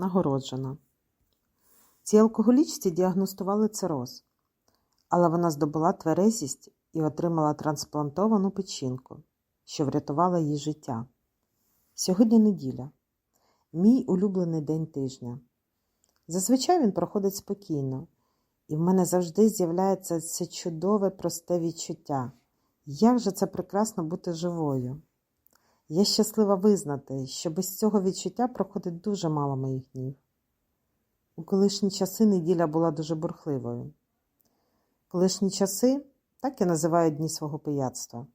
нагороджена. Цій алкоголічці діагностували цироз, але вона здобула тверезість і отримала трансплантовану печінку, що врятувала їй життя. Сьогодні неділя, мій улюблений день тижня. Зазвичай він проходить спокійно, і в мене завжди з'являється це чудове просте відчуття. Як же це прекрасно бути живою! Я щаслива визнати, що без цього відчуття проходить дуже мало моїх днів. У колишні часи неділя була дуже бурхливою. Колишні часи так і називають дні свого пияцтва.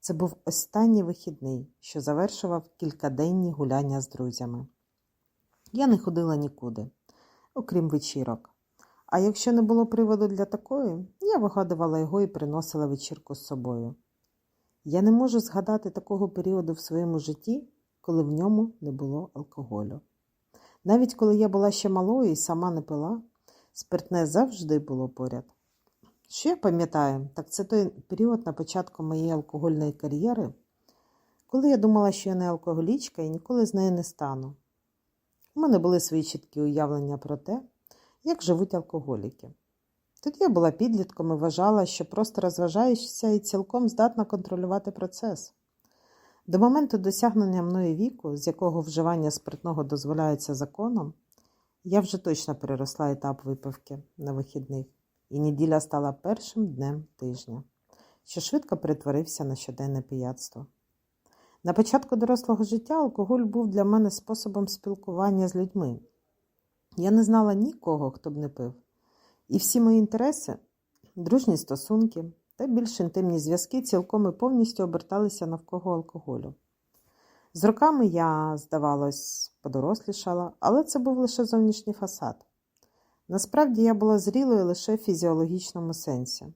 Це був останній вихідний, що завершував кількаденні гуляння з друзями. Я не ходила нікуди, окрім вечірок. А якщо не було приводу для такої, я вигадувала його і приносила вечірку з собою. Я не можу згадати такого періоду в своєму житті, коли в ньому не було алкоголю. Навіть коли я була ще малою і сама не пила, спиртне завжди було поряд. Що я пам'ятаю, так це той період на початку моєї алкогольної кар'єри, коли я думала, що я не алкоголічка і ніколи з нею не стану. У мене були свої чіткі уявлення про те, як живуть алкоголіки. Тоді я була підлітком і вважала, що просто розважаєшся і цілком здатна контролювати процес. До моменту досягнення мною віку, з якого вживання спиртного дозволяється законом, я вже точно переросла етап випивки на вихідних, і неділя стала першим днем тижня, що швидко перетворився на щоденне пияцтво. На початку дорослого життя алкоголь був для мене способом спілкування з людьми. Я не знала нікого, хто б не пив. І всі мої інтереси, дружні стосунки та більш інтимні зв'язки цілком і повністю оберталися навколо алкоголю. З роками я, здавалось, подорослішала, але це був лише зовнішній фасад. Насправді я була зрілою лише в фізіологічному сенсі.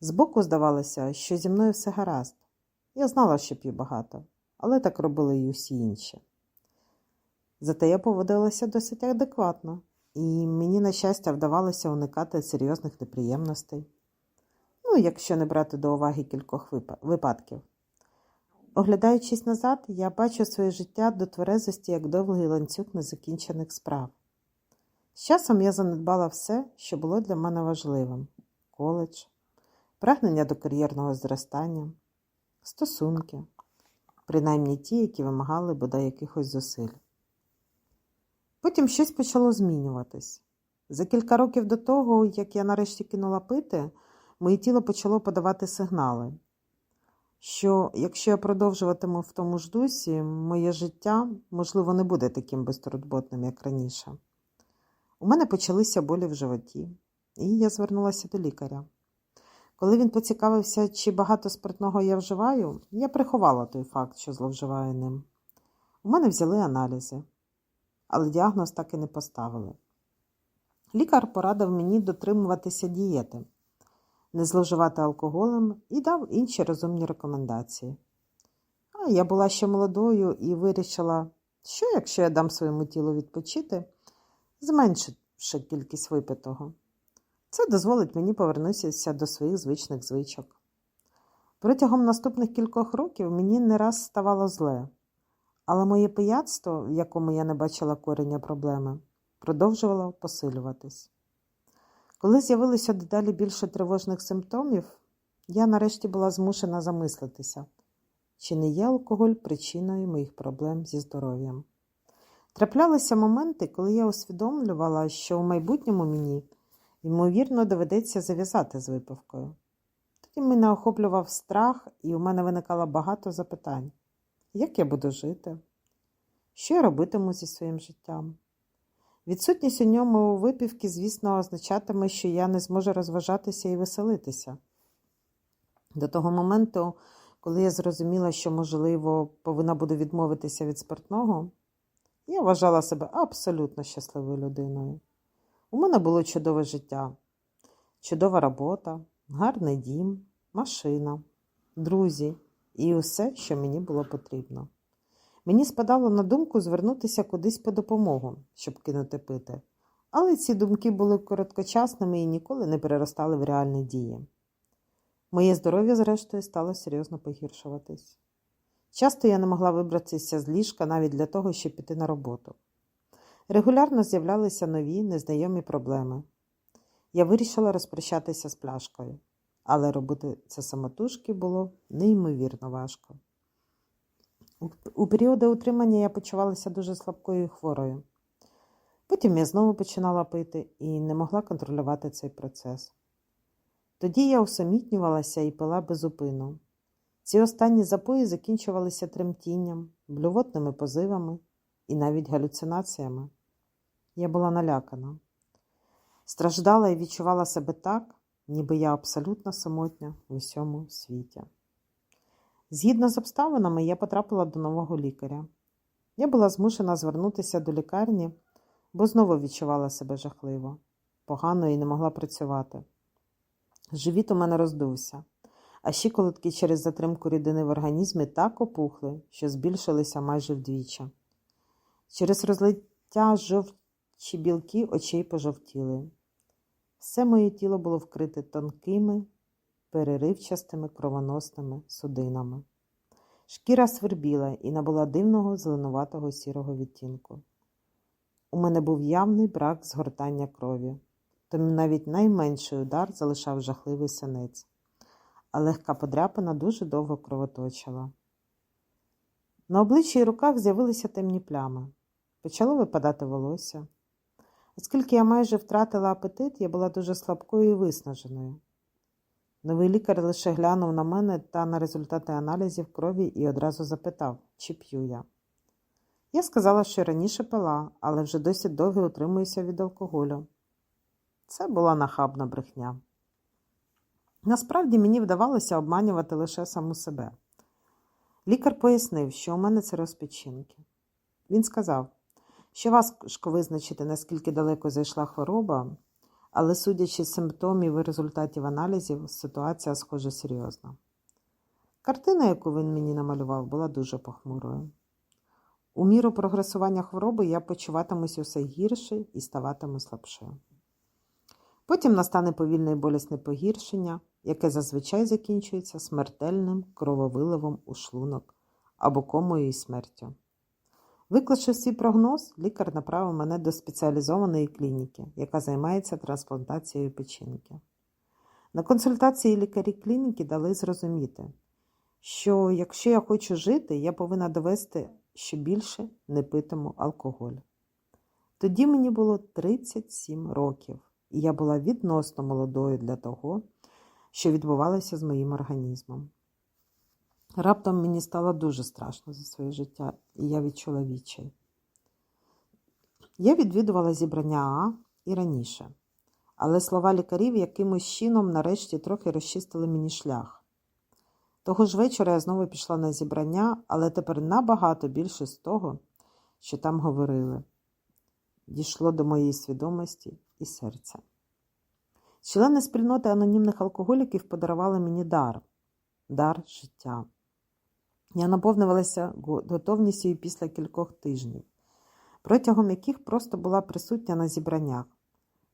Збоку здавалося, що зі мною все гаразд. Я знала, що п'ю багато, але так робили й усі інші. Зате я поводилася досить адекватно, і мені, на щастя, вдавалося уникати серйозних неприємностей. Ну, якщо не брати до уваги кількох випадків. Оглядаючись назад, я бачу своє життя до тверезості як довгий ланцюг незакінчених справ. З часом я занедбала все, що було для мене важливим: коледж, прагнення до кар'єрного зростання, стосунки, принаймні ті, які вимагали бодай якихось зусиль. Потім щось почало змінюватись. За кілька років до того, як я нарешті кинула пити, моє тіло почало подавати сигнали, що якщо я продовжуватиму в тому ж дусі, моє життя, можливо, не буде таким безтурботним, як раніше. У мене почалися болі в животі, і я звернулася до лікаря. Коли він поцікавився, чи багато спиртного я вживаю, я приховала той факт, що зловживаю ним. У мене взяли аналізи, але діагноз так і не поставили. Лікар порадив мені дотримуватися дієти, не зловживати алкоголем і дав інші розумні рекомендації. А я була ще молодою і вирішила, що якщо я дам своєму тілу відпочити, зменшивши кількість випитого. Це дозволить мені повернутися до своїх звичних звичок. Протягом наступних кількох років мені не раз ставало зле, але моє пияцтво, в якому я не бачила корення проблеми, продовжувало посилюватись. Коли з'явилося дедалі більше тривожних симптомів, я нарешті була змушена замислитися, чи не є алкоголь причиною моїх проблем зі здоров'ям. Траплялися моменти, коли я усвідомлювала, що у майбутньому мені, ймовірно, доведеться зав'язати з випивкою. Тоді мене охоплював страх, і у мене виникало багато запитань: як я буду жити? Що я робитиму зі своїм життям? Відсутність у ньому випівки, звісно, означатиме, що я не зможу розважатися і веселитися. До того моменту, коли я зрозуміла, що, можливо, повинна буду відмовитися від спиртного, я вважала себе абсолютно щасливою людиною. У мене було чудове життя, чудова робота, гарний дім, машина, друзі і усе, що мені було потрібно. Мені спадало на думку звернутися кудись по допомогу, щоб кинути пити, але ці думки були короткочасними і ніколи не переростали в реальні дії. Моє здоров'я, зрештою, стало серйозно погіршуватись. Часто я не могла вибратися з ліжка навіть для того, щоб піти на роботу. Регулярно з'являлися нові незнайомі проблеми. Я вирішила розпрощатися з пляшкою, але робити це самотужки було неймовірно важко. У- періоди утримання я почувалася дуже слабкою і хворою. Потім я знову починала пити і не могла контролювати цей процес. Тоді я усамітнювалася і пила безупину. Ці останні запої закінчувалися тремтінням, блювотними позивами і навіть галюцинаціями. Я була налякана. Страждала і відчувала себе так, ніби я абсолютно самотня в усьому світі. Згідно з обставинами, я потрапила до нового лікаря. Я була змушена звернутися до лікарні, бо знову відчувала себе жахливо, погано і не могла працювати. Живіт у мене роздувся, а щиколотки через затримку рідини в організмі так опухли, що збільшилися майже вдвічі. Через розлиття жовчі білки очей пожовтіли. Все моє тіло було вкрите тонкими, переривчастими кровоносними судинами. Шкіра свербіла і набула дивного зеленуватого сірого відтінку. У мене був явний брак згортання крові, тому навіть найменший удар залишав жахливий синець, а легка подряпина дуже довго кровоточила. На обличчі і руках з'явилися темні плями. Почало випадати волосся. Оскільки я майже втратила апетит, я була дуже слабкою і виснаженою. Новий лікар лише глянув на мене та на результати аналізів крові і одразу запитав, чи п'ю я. Я сказала, що раніше пила, але вже досить довго утримуюся від алкоголю. Це була нахабна брехня. Насправді мені вдавалося обманювати лише саму себе. Лікар пояснив, що у мене це розпечінки. Він сказав, що важко визначити, наскільки далеко зайшла хвороба, але, судячи з симптомів і результатів аналізів, ситуація схоже серйозна. Картина, яку він мені намалював, була дуже похмурою. У міру прогресування хвороби я почуватимуся все гірше і ставатиму слабшою. Потім настане повільне і болісне погіршення, яке зазвичай закінчується смертельним крововиливом у шлунок або комою і смертю. Виклавши свій прогноз, лікар направив мене до спеціалізованої клініки, яка займається трансплантацією печінки. На консультації лікарі клініки дали зрозуміти, що якщо я хочу жити, я повинна довести, що більше не питиму алкоголь. Тоді мені було 37 років, і я була відносно молодою для того, що відбувалося з моїм організмом. Раптом мені стало дуже страшно за своє життя, і я відчула відчай. Я відвідувала зібрання Аа і раніше, але слова лікарів якимось чином нарешті трохи розчистили мені шлях. Того ж вечора я знову пішла на зібрання, але тепер набагато більше з того, що там говорили. Дійшло до моєї свідомості і серця. Члени спільноти анонімних алкоголіків подарували мені дар дар життя. Я наповнювалася готовністю і після кількох тижнів, протягом яких просто була присутня на зібраннях.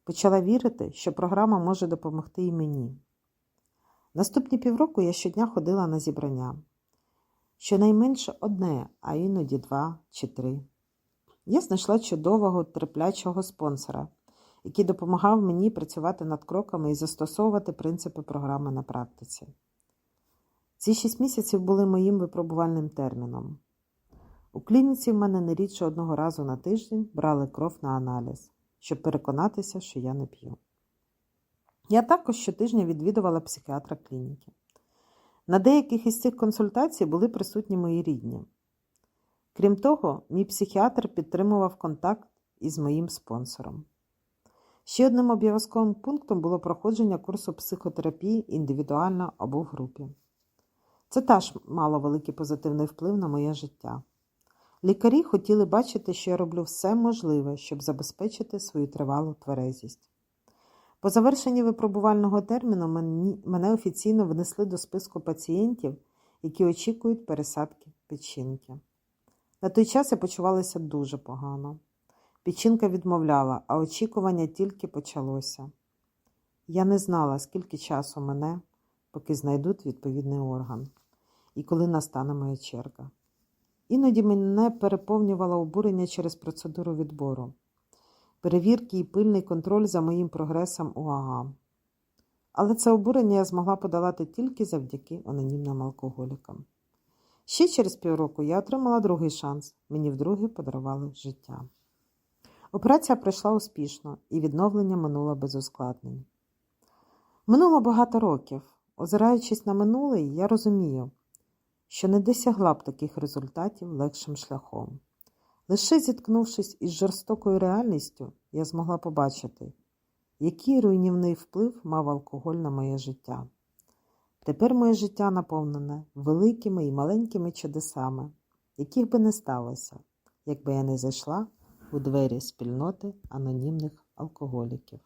Почала вірити, що програма може допомогти і мені. Наступні півроку я щодня ходила на зібрання. Щонайменше одне, а іноді два чи три. Я знайшла чудового, терплячого спонсора, який допомагав мені працювати над кроками і застосовувати принципи програми на практиці. Ці шість місяців були моїм випробувальним терміном. У клініці в мене не рідше одного разу на тиждень брали кров на аналіз, щоб переконатися, що я не п'ю. Я також щотижня відвідувала психіатра клініки. На деяких із цих консультацій були присутні мої рідні. Крім того, мій психіатр підтримував контакт із моїм спонсором. Ще одним обов'язковим пунктом було проходження курсу психотерапії індивідуально або в групі. Це теж мало великий позитивний вплив на моє життя. Лікарі хотіли бачити, що я роблю все можливе, щоб забезпечити свою тривалу тверезість. По завершенні випробувального терміну мене офіційно внесли до списку пацієнтів, які очікують пересадки печінки. На той час я почувалася дуже погано. Печінка відмовляла, а очікування тільки почалося. Я не знала, скільки часу мене, поки знайдуть відповідний орган, і коли настане моя черга. Іноді мене переповнювало обурення через процедуру відбору. перевірки і пильний контроль за моїм прогресом у АГА. Але це обурення я змогла подолати тільки завдяки анонімним алкоголікам. Ще через півроку я отримала другий шанс. Мені вдруге подарували життя. Операція пройшла успішно, і відновлення минуло без ускладнень. Минуло багато років. Озираючись на минуле, я розумію, що не досягла б таких результатів легшим шляхом. Лише зіткнувшись із жорстокою реальністю, я змогла побачити, який руйнівний вплив мав алкоголь на моє життя. Тепер моє життя наповнене великими і маленькими чудесами, яких би не сталося, якби я не зайшла у двері спільноти анонімних алкоголіків.